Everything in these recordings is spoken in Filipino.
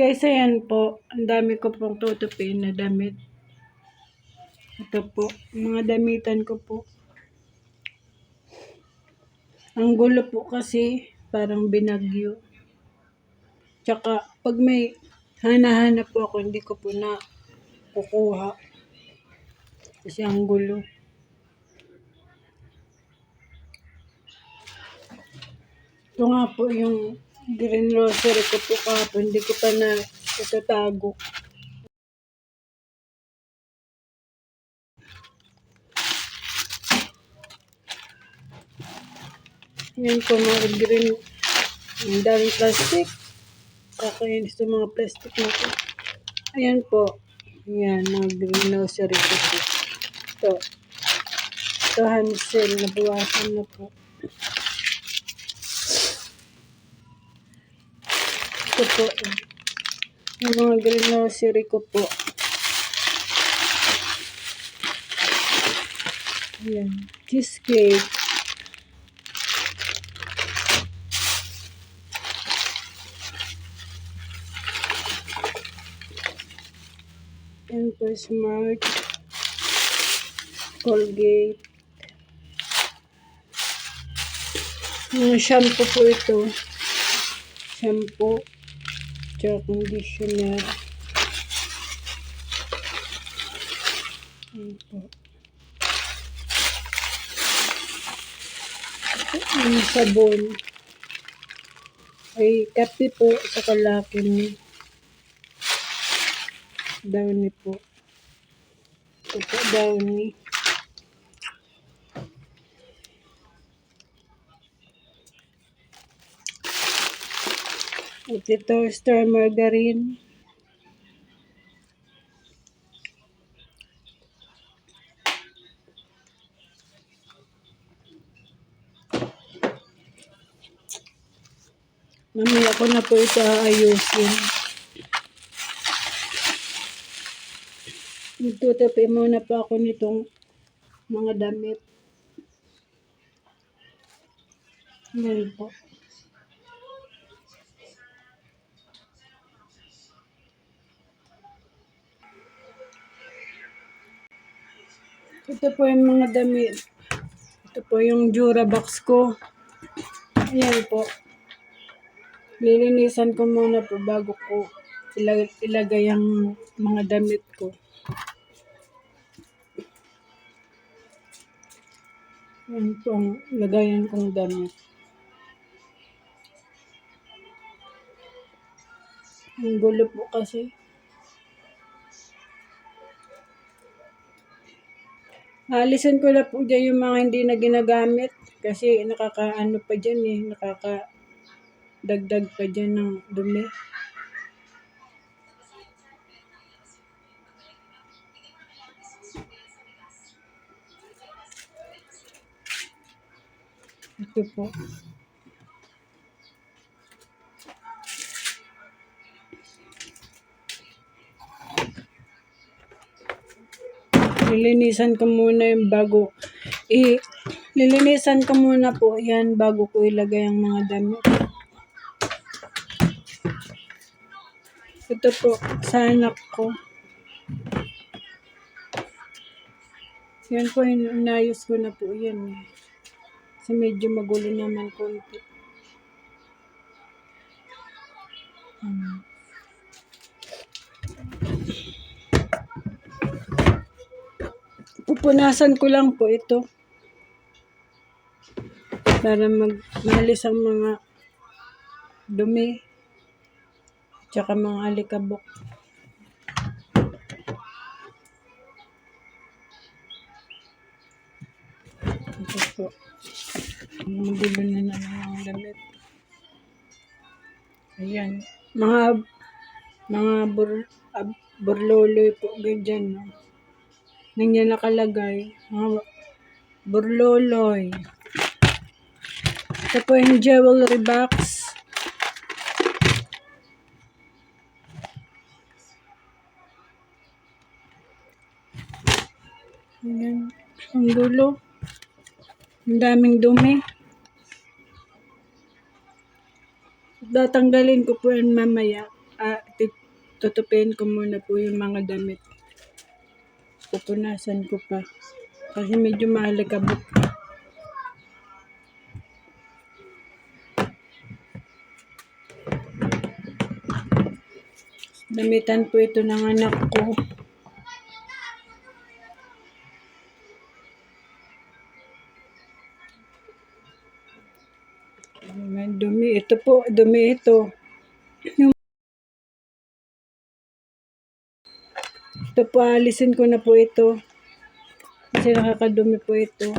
Guys, ayan po. Ang dami ko pong tutupin na damit. Ito po. Mga damitan ko po. Ang gulo po kasi parang binagyo. Tsaka pag may hanahanap po ako, hindi ko po na kukuha. Kasi ang gulo. Ito nga po yung green rosary ko po kahapon. Hindi ko pa na itatago. Yan po mga green. Ang daming plastic. Kakainis sa mga plastic na po. Ayan po. Ayan, mga green rosary ko po. Ito. Ito Hansel. Nabawasan na po. Ito po. Yung mga green rosary ko po. Ayan. Cheesecake. Ayan po, smart. Colgate. Yung shampoo po ito. Shampoo. Tsaka conditioner. Ayan po. Yung sabon. Ay, kape po sa kalakin Downy po. Ito po, Downy. At ito, star margarine. Mamaya ko na po ito aayusin. Magtutupi muna po ako nitong mga damit. Ngayon po. Ito po yung mga damit. Ito po yung Durabox ko. Ayan po. Lilinisan ko muna po bago ko ilag- ilagay ang mga damit ko. Yan po ang lagayan kong damit. Ang gulo po kasi. Alisin ko na po dyan yung mga hindi na ginagamit kasi nakakaano pa dyan eh, nakaka dagdag pa dyan ng dumi. Ito po. Lilinisan ko muna yung bago. I, lilinisan ko muna po yan bago ko ilagay ang mga damit. Ito po, sa anak ko. Yan po, in- inayos ko na po yan. eh. Kasi medyo magulo naman konti. Hmm. Pupunasan ko lang po ito. Para mag maalis ang mga dumi. Tsaka mga alikabok. Ito po. Magulo na naman ang damit. Ayan. Mga mga bur, ab, burloloy po ganyan. No? Nandiyan nakalagay. Mga burloloy. Ito po yung jewelry box. Ayan. Ang gulo. Ang daming dumi. Tatanggalin ko po yan mamaya. ah, tutupin ko muna po yung mga damit. Pupunasan ko pa. Kasi medyo mahalikabot. Damitan po ito ng anak ko. Dumi. Ito po, dumi ito. Ito po, alisin ko na po ito. Kasi nakakadumi po ito.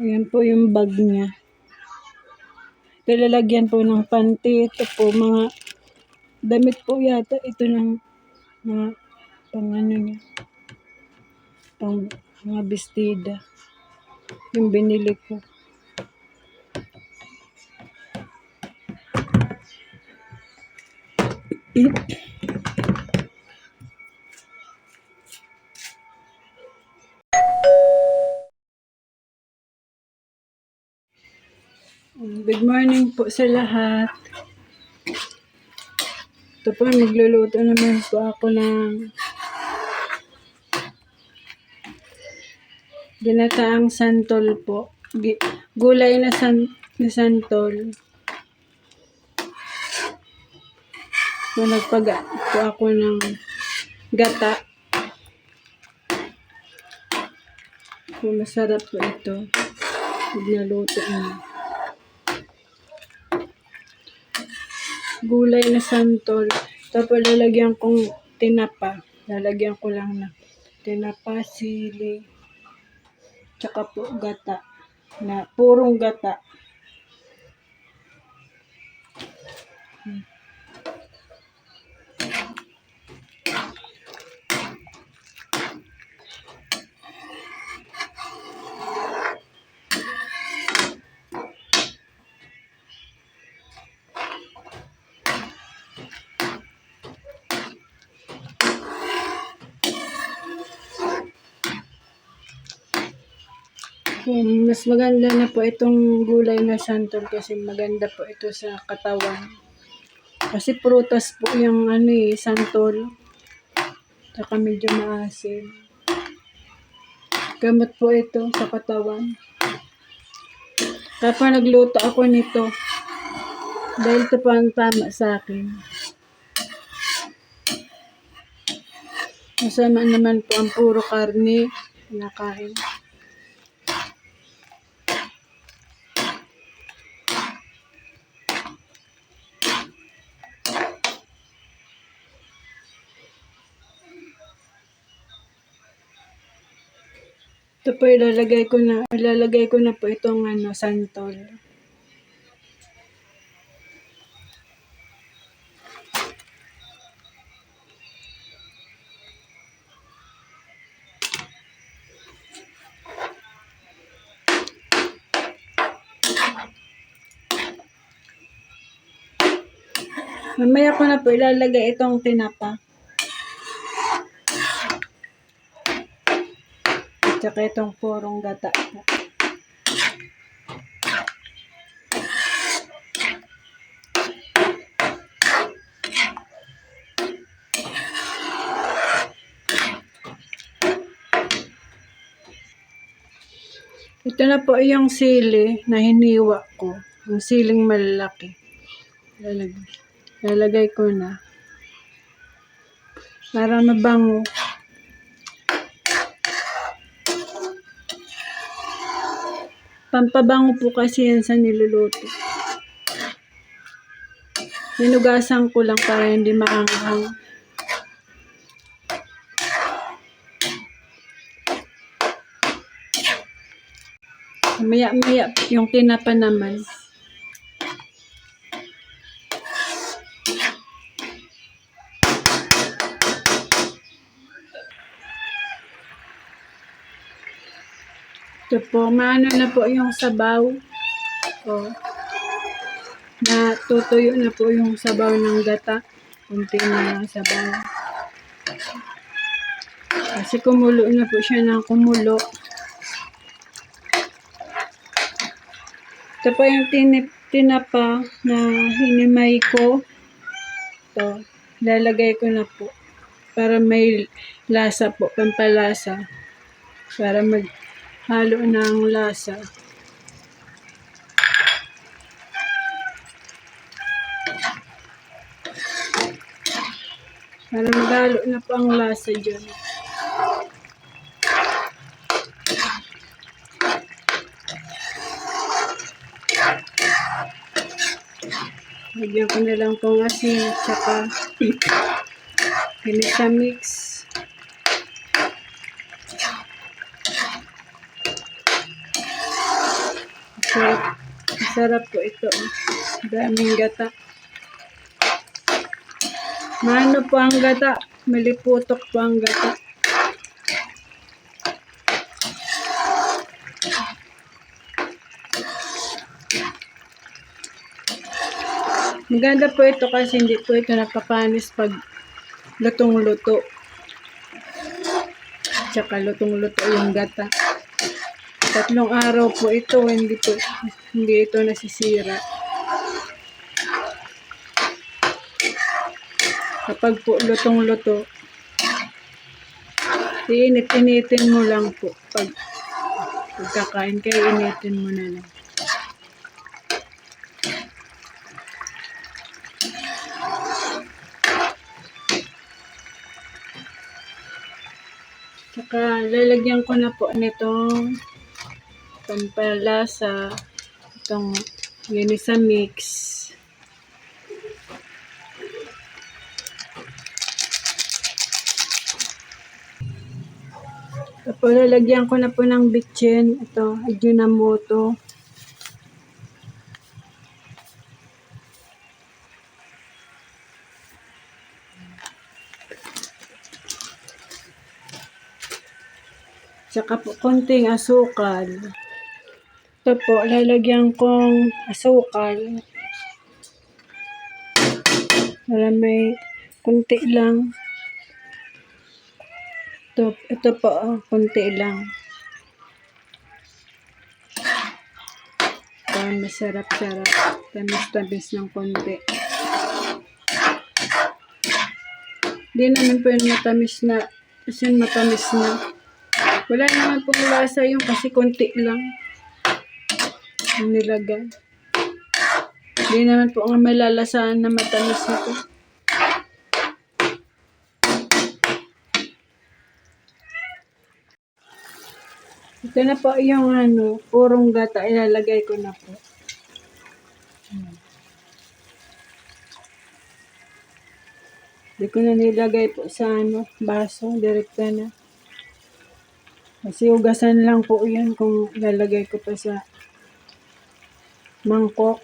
Ayan. Po yung bag niya. Ito lalagyan po ng panty. Ito po mga damit po yata. Ito ng mga pang ano niya. Pang mga bestida. Yung binili ko. Good morning po sa lahat. Ito po, magluluto naman po ako ng ginataang santol po. Gulay na, san na santol. So, nagpaga po ako ng gata. So, masarap po ito. Pag naluto na. gulay na santol. Tapos lalagyan kong tinapa. Lalagyan ko lang na tinapa, sili, tsaka po gata. Na purong gata. Mas maganda na po itong gulay na santol kasi maganda po ito sa katawan. Kasi prutas po yung ano eh, santol. Saka medyo maasim. Gamot po ito sa katawan. Pa nagluto ako nito. Dahil ito pa ang tama sa akin. Masama naman po ang puro karne na Ito po ilalagay ko na, ilalagay ko na po itong ano, santol. Mamaya ko na po ilalagay itong tinapa. Tsaka itong purong gata. Ito na po yung sili na hiniwa ko. Yung siling malaki. Lalagay, lalagay ko na. Para mabango. Pampabango po kasi yan sa niluluto. Ninugasan ko lang para hindi maanghang. Maya-maya yung tinapa naman. Ito po, maano na po yung sabaw. O, natutuyo na po yung sabaw ng gata. Kunti na lang sabaw. Kasi kumulo na po siya ng kumulo. Ito po yung tinip, tinapa na hinimay ko. Ito, lalagay ko na po. Para may lasa po, pampalasa. Para maghalo ng lasa. Para maghalo na po ang lasa dyan. Lagyan ko na lang pong asin at saka pinisa mix. Masarap, masarap po ito. Daming gata. Mano po ang gata. Maliputok po ang gata. Maganda po ito kasi hindi po ito napapanis pag lutong-luto. Tsaka lutong-luto yung gata. Tatlong araw po ito, hindi po, hindi ito nasisira. Kapag po lutong-luto, iinit-initin mo lang po. Pag pagkakain kayo, initin mo na lang. Saka lalagyan ko na po nitong pampalasa, itong linisa mix. Tapos lalagyan ko na po ng bitchin, ito, Ajinomoto. Tsaka po konting asukal. Ito po, lalagyan kong asukal. Para may konti lang. Ito, ito po, oh, konti lang. Para masarap-sarap. Tamis-tamis ng konti. Hindi naman po yung matamis na, kasi matamis na. Wala naman pong lasa yung kasi konti lang. Nilagay. Hindi naman po ang malalasaan na matamis ito. Ito na po yung ano, purong gata, ilalagay ko na po. Hindi ko na nilagay po sa ano, baso, direkta na. Kasi ugasan lang po yan kung lalagay ko pa sa mangkok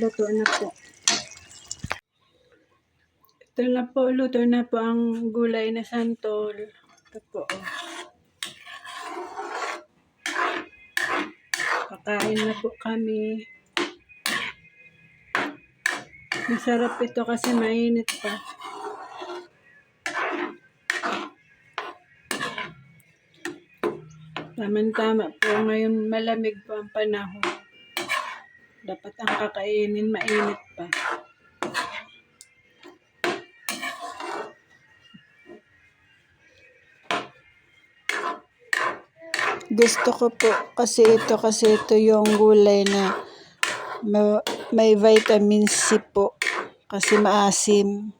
luto na po. Ito na po, luto na po ang gulay na santol. Ito po. Kakain na po kami. Masarap ito kasi mainit pa. Tama-tama po ngayon malamig po ang panahon. Dapat ang kakainin mainit pa. Gusto ko po kasi ito kasi ito yung gulay na ma- may vitamin C po kasi maasim.